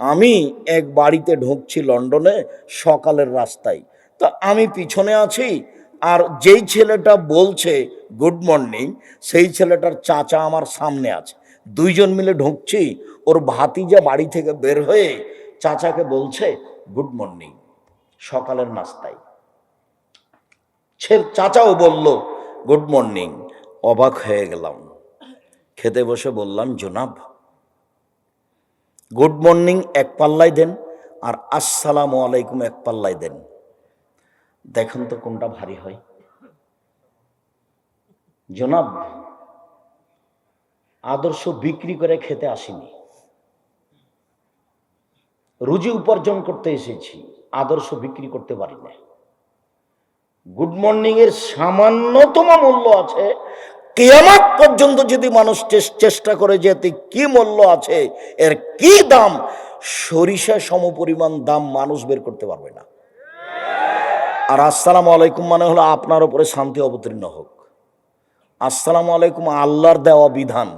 আমি এক বাড়িতে ঢুকছি লন্ডনে সকালের রাস্তায়। তো আমি পিছনে আছি আর যেই ছেলেটা বলছে, গুড মর্নিং, সেই ছেলেটার চাচা আমার সামনে আছে। দুইজন মিলে ঢুকছি, ওর ভাতিজা বাড়ি থেকে বের হয়ে চাচাকে বলছে, গুড মর্নিং, সকালের নাস্তায়। ছেল চাচাও বলল, গুড মর্নিং, অবাক হয়ে গেলাম। খেতে বসে বললাম, জনাব গুড মর্নিং, এক পাল্লায় দেন, আর আসসালামু আলাইকুম, এক পাল্লায় দেন। দেখেন তো কোনটা ভারী হয়। জনাব, আদর্শ বিক্রি করে খেতে আসিনি। রুজি উপার্জন করতে এসেছি, আদর্শ বিক্রি করতে পারি না গুড মর্নিং এর সামান্যতম মূল্য আছে কেয়ামাত পর্যন্ত যদি মানুষ চেষ্টা করে যে এতে কি মূল্য আছে, এর কি দাম সরিষা সমপরিমাণ দাম মানুষ বের করতে পারবে না। আর আসসালামু আলাইকুম মানে হলো আপনার উপরে শান্তি অবতীর্ণ হোক। আসসালামু আলাইকুম, আল্লাহর দেওয়া বিধান।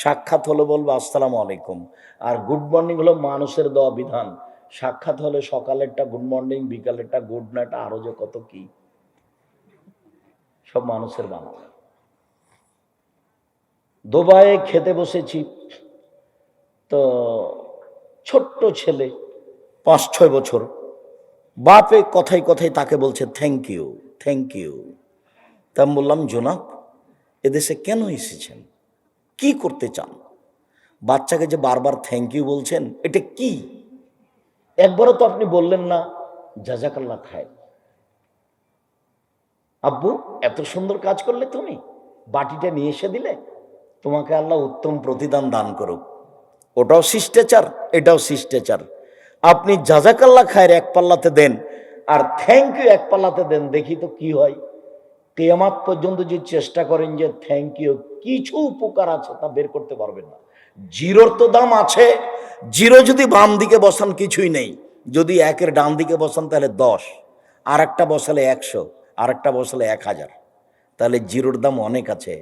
সাক্ষাৎ হলে বলব আসসালামু আলাইকুম। আর গুড মর্নিং হলো মানুষের দেওয়া বিধান। সাক্ষাৎ হলে সকালেরটা গুড মর্নিং বিকালেরটা গুড নাইট আরও যে কত কি। সব মানুষের বানানো। দুবাইয়ে খেতে বসেছি। তো ছোট্ট ছেলে পাঁচ ছয় বছর। বাপে কথায় কথায় তাকে বলছে থ্যাংক ইউ থ্যাংক ইউ তা আমি বললাম, জোনাব, এদেশে কেন এসেছেন? কি করতে চান? বাচ্চাকে যে বারবার থ্যাংক ইউ বলছেন, এটা কি? একবারও তো আপনি বললেন না যা জাজাকাল্লা খায় আব্বু, এত সুন্দর কাজ করলে তুমি? বাটিটা নিয়ে এসে দিলে? তোমাকে আল্লাহ উত্তম প্রতিদান দান করুক। ওটাও শিষ্টাচার, এটাও শিষ্টাচার। আপনি জাজাকাল্লা খায়ের এক পাল্লাতে দেন, আর থ্যাংক ইউ এক পাল্লাতে দেন, দেখি তো কি হয়। কেয়ামাত পর্যন্ত যে চেষ্টা করেন যে থ্যাংক ইউ কিছু উপকার আছে তা বের করতে পারবেন না। জিরোর তো দাম আছে, জিরো যদি বাম দিকে বসান কিছুই নেই। যদি একের ডান দিকে বসান তাহলে দশ আর একটা বসালে একশো আর একটা বসালে এক হাজার। তাহলে জিরোর দাম অনেক আছে।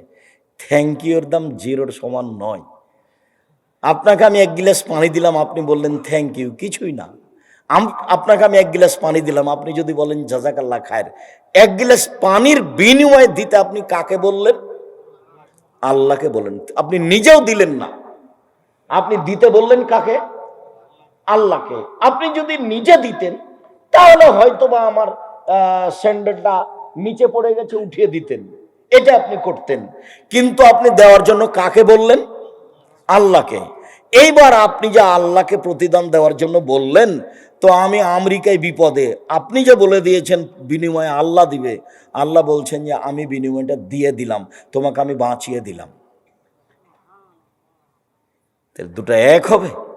থ্যাংক ইউর দাম জিরোর সমান নয়। আপনাকে আমি এক গিলাস পানি দিলাম, আপনি বললেন থ্যাংক ইউ কিছুই না। আপনাকে আমি এক গিলাস পানি দিলাম, আপনি যদি বলেন জাজাকাল্লা খায়ের। এক গিলাস পানির বিনিময়ে দিতে আপনি কাকে বললেন? আল্লাহকে বলেন। আপনি নিজেও দিলেন না। আপনি দিতে বললেন কাকে? আল্লাহকে। আপনি যদি নিজে দিতেন, তাহলে হয়তো বা আমার স্যান্ডেলটা নিচে পড়ে গেছে, উঠিয়ে দিতেন। এটা আপনি করতেন। কিন্তু আপনি দেওয়ার জন্য কাকে বললেন? আল্লাহকে। এইবার আপনি যে আল্লাহকে প্রতিদান দেওয়ার জন্য বললেন, তো আমি আমেরিকায় বিপদে। আপনি যে বলে দিয়েছেন, বিনিময়ে আল্লাহ দিবে। আল্লাহ বলছেন যে, আমি বিনিময়টা দিয়ে দিলাম। তোমাকে আমি বাঁচিয়ে দিলাম। দুটো এক হবে?